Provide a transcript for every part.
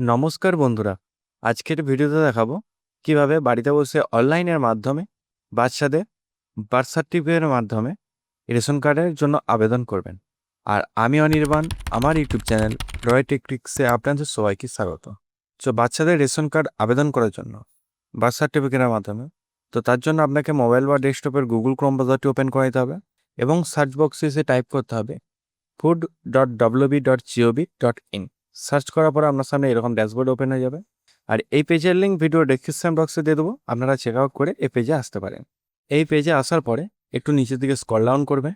নমস্কার বন্ধুরা, আজকের ভিডিওতে দেখাবো কীভাবে বাড়িতে বসে অনলাইনের মাধ্যমে বাচ্চাদের বার্থ সার্টিফিকেটের মাধ্যমে রেশন কার্ডের জন্য আবেদন করবেন। আর আমি অনির্বাণ, আমার ইউটিউব চ্যানেল রয় টেকটিক্সে আপনাদের সবাইকে স্বাগত। তো বাচ্চাদের রেশন কার্ড আবেদন করার জন্য বার্থ সার্টিফিকেটের মাধ্যমে, তো তার জন্য আপনাকে মোবাইল বা ডেস্কটপের গুগল ক্রোম ব্রাউজারটি ওপেন করে হবে এবং সার্চ বক্সে এসে টাইপ করতে হবে food dot WB dot GOB dot in search করার পর আপনার সামনে এরকম ড্যাশবোর্ড ওপেন হয়ে যাবে। আর এই পেজের লিঙ্ক ভিডিও ডেসক্রিপশন বক্সে দিয়ে দেবো। আপনারা চেক আউট করে এই পেজে আসতে পারেন। এই পেজে আসার পরে একটু নিচের দিকে স্কল ডাউন করবে।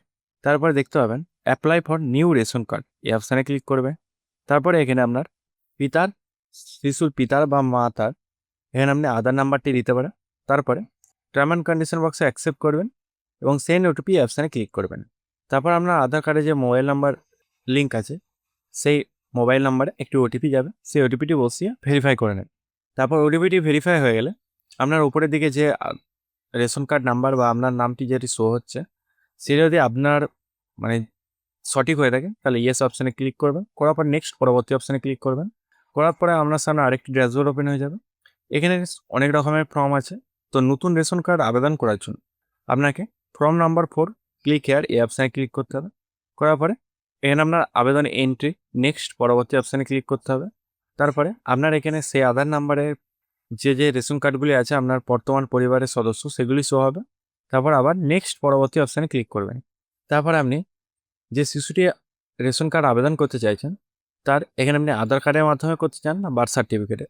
তারপরে দেখতে পাবেন apply for new ration card এই অপশানে ক্লিক করবে। তারপরে এখানে আপনার পিতার, শিশুর পিতার বা মাতার, এখানে আপনি আধার নাম্বারটি দিতে পারেন। তারপরে টার্ম অ্যান্ড কন্ডিশন বক্সে অ্যাকসেপ্ট করবেন এবং সেন্ড ওটিপি অপশানে ক্লিক করবেন। তারপর আপনার আধার কার্ডে যে মোবাইল নাম্বার লিঙ্ক আছে, সেই মোবাইল নাম্বারে একটি ওটিপি যাবে, সেই ওটিপিটি বসিয়ে ভেরিফাই করে নেন। তারপর ওটিপিটি ভেরিফাই হয়ে গেলে আপনার উপরের দিকে যে রেশন কার্ড নাম্বার বা আপনার নামটি যেটি শো হচ্ছে, সেটা যদি আপনার মানে সঠিক হয়ে থাকে, তাহলে ইয়েস অপশানে ক্লিক করবেন। করার পর নেক্সট পরবর্তী অপশানে ক্লিক করবেন। করার পরে আপনার সামনে আরেকটি ড্যাশবোর্ড ওপেন হয়ে যাবে। এখানে অনেক রকমের ফর্ম আছে। তো নতুন রেশন কার্ড আবেদন করার জন্য আপনাকে form number four click here এই অপশানে ক্লিক করতে হবে। করার পরে এখানে আপনার আবেদন এন্ট্রি নেক্সট পরবর্তী অপশানে ক্লিক করতে হবে। তারপরে আপনার এখানে সেই আধার নাম্বারের যে যে রেশন কার্ডগুলি আছে, আপনার বর্তমান পরিবারের সদস্য, সেগুলি শো হবে। তারপর আবার নেক্সট পরবর্তী অপশানে ক্লিক করবেন। তারপর আপনি যে শিশুটি রেশন কার্ড আবেদন করতে চাইছেন, তার এখানে আপনি আধার কার্ডের মাধ্যমে করতে চান, না বার্থ সার্টিফিকেটে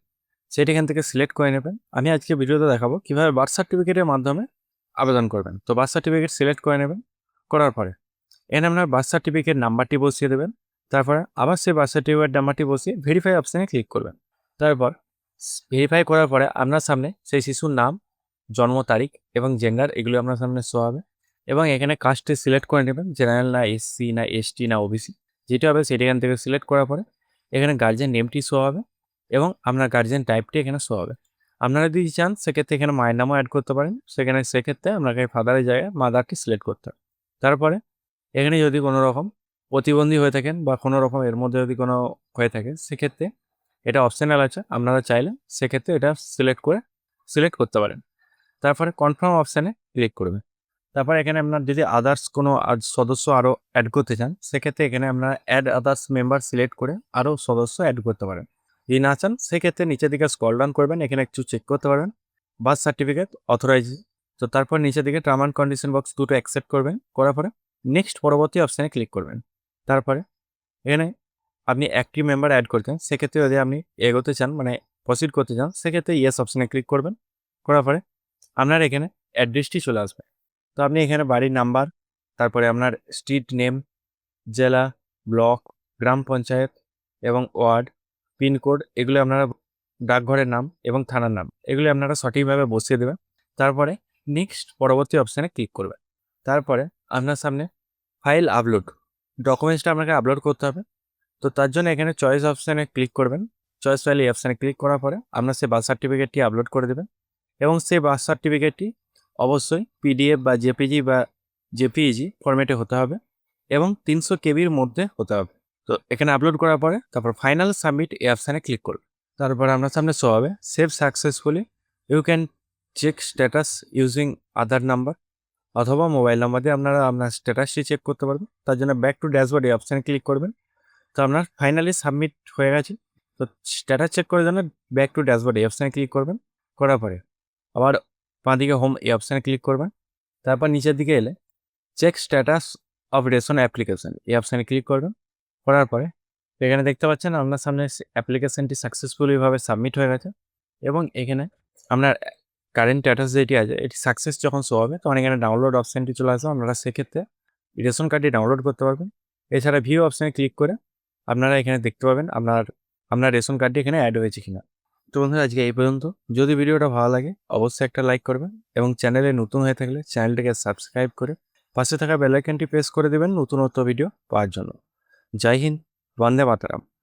সেটি এখান থেকে সিলেক্ট করে নেবেন। আমি আজকে ভিডিওতে দেখাবো কীভাবে বার্থ সার্টিফিকেটের মাধ্যমে আবেদন করবেন। তো বার্থ সার্টিফিকেট সিলেক্ট করে নেবেন। করার পরে এখানে আপনার বার্থ সার্টিফিকেট নাম্বারটি বসিয়ে দেবেন। তারপরে আবার সেই বার্থ সার্টিফিকেট নাম্বারটি বসিয়ে ভেরিফাই অপশানে ক্লিক করবেন। তারপর ভেরিফাই করার পরে আপনার সামনে সেই শিশুর নাম, জন্ম তারিখ এবং জেন্ডার এগুলো আপনার সামনে শো হবে এবং এখানে কাস্টে সিলেক্ট করে নেবেন জেনারেল না এসসি না এসটি না ওবিসি যেটা হবে সেটা এখান থেকে সিলেক্ট করার পরে এখানে গার্জেন নেমটি শো হবে এবং আপনার গার্জেন টাইপটি এখানে শো হবে। আপনারা যদি চান সেক্ষেত্রে এখানে মায়ের নামও অ্যাড করতে পারেন। সেখানে সেক্ষেত্রে আপনাকে ফাদারের জায়গায় মাদারকে সিলেক্ট করতে হবে। তারপরে এখানে যদি কোনো রকম প্রতিবন্ধী হয়ে থাকেন বা কোনো রকম এর মধ্যে যদি কোনো হয়ে থাকে, সেক্ষেত্রে এটা অপশনাল আছে, আপনারা চাইলে সেক্ষেত্রে এটা সিলেক্ট করে সিলেক্ট করতে পারেন। তারপরে কনফার্ম অপশানে ক্লিক করবে। তারপর এখানে আপনার যদি আদার্স কোনো সদস্য আরও অ্যাড করতে চান, সেক্ষেত্রে এখানে আপনারা অ্যাড আদার্স মেম্বার সিলেক্ট করে আরও সদস্য অ্যাড করতে পারেন। যদি না চান, সেক্ষেত্রে নিচের দিকে স্কল ডাউন করবেন, এখানে একটু চেক করতে পারবেন। বার্থ সার্টিফিকেট অথরাইজ তো তারপর নিচের দিকে টার্ম অ্যান্ড কন্ডিশন বক্স দুটো অ্যাকসেপ্ট করবেন, করার পরে নেক্সট পরবর্তী অপশানে ক্লিক করবেন। তারপরে এখানে আপনি একটি মেম্বার অ্যাড করতেন সেক্ষেত্রে যদি আপনি এগোতে চান মানে প্রসিড করতে চান, সেক্ষেত্রে ইয়েস অপশানে ক্লিক করবেন। করার পরে আপনার এখানে অ্যাড্রেসটি চলে আসবে। তো আপনি এখানে বাড়ির নাম্বার তারপরে আপনার স্ট্রিট নেম জেলা ব্লক গ্রাম পঞ্চায়েত এবং ওয়ার্ড পিনকোড এগুলো আপনারা ডাকঘরের নাম এবং থানার নাম, এগুলি আপনারা সঠিকভাবে বসিয়ে দেবেন। তারপরে নেক্সট পরবর্তী অপশানে ক্লিক করবেন। তারপরে আপনার সামনে ফাইল আপলোড। ডকুমেন্টসটা আপনাকে আপলোড করতে হবে। তো তার জন্য এখানে চয়েস অপশানে ক্লিক করবেন। চয়েস ফাইল এই অপশানে ক্লিক করার পরে আপনার সেই বার্থ সার্টিফিকেটটি আপলোড করে দেবেন। এবং সেই বার্থ সার্টিফিকেটটি অবশ্যই পিডিএফ বা জেপিজি বা জেপিইজি ফরম্যাটে হতে হবে এবং তিনশো কেবির মধ্যে হতে হবে। তো এখানে আপলোড করার পরে তারপর ফাইনাল সাবমিট এই অপশানে ক্লিক করবেন তারপরে আপনার সামনে শো হবে save successfully you can check status using Aadhaar number অথবা মোবাইল নাম্বার দিয়ে আপনারা আপনার স্ট্যাটাসটি চেক করতে পারবেন। তার জন্য ব্যাক টু ড্যাশবোর্ড এই অপশানে ক্লিক করবেন। তো আপনার ফাইনালি সাবমিট হয়ে গেছে। তো স্ট্যাটাস চেক করার জন্য ব্যাক টু ড্যাশবোর্ড এই অপশানে ক্লিক করবেন। করার পরে আবার বাঁ দিকে হোম এই অপশানে ক্লিক করবেন। তারপর নিচের দিকে এলে check status of ration application এই অপশানে ক্লিক করবেন। করার পরে এখানে দেখতে পাচ্ছেন আপনার সামনে অ্যাপ্লিকেশনটি সাকসেসফুলিভাবে সাবমিট হয়ে গেছে। এবং এখানে আপনার কারেন্ট স্ট্যাটাস যেটি আছে, এটি সাকসেস যখন শো হবে, তখন এখানে ডাউনলোড অপশানটি চলে আসবে। আপনারা সেক্ষেত্রে রেশন কার্ডটি ডাউনলোড করতে পারবেন। এছাড়া ভিউ অপশানে ক্লিক করে আপনারা এখানে দেখতে পাবেন আপনার আপনার রেশন কার্ডটি এখানে অ্যাড হয়েছে কিনা। তো বন্ধুরা, আজকে এই পর্যন্ত। যদি ভিডিওটা ভালো লাগে, অবশ্যই একটা লাইক করবেন এবং চ্যানেলে নতুন হয়ে থাকলে চ্যানেলটিকে সাবস্ক্রাইব করে পাশে থাকা বেলাইকনটি প্রেস করে দেবেন নতুনত্ব ভিডিও পাওয়ার জন্য। জয় হিন্দ, বন্দে মাতারাম।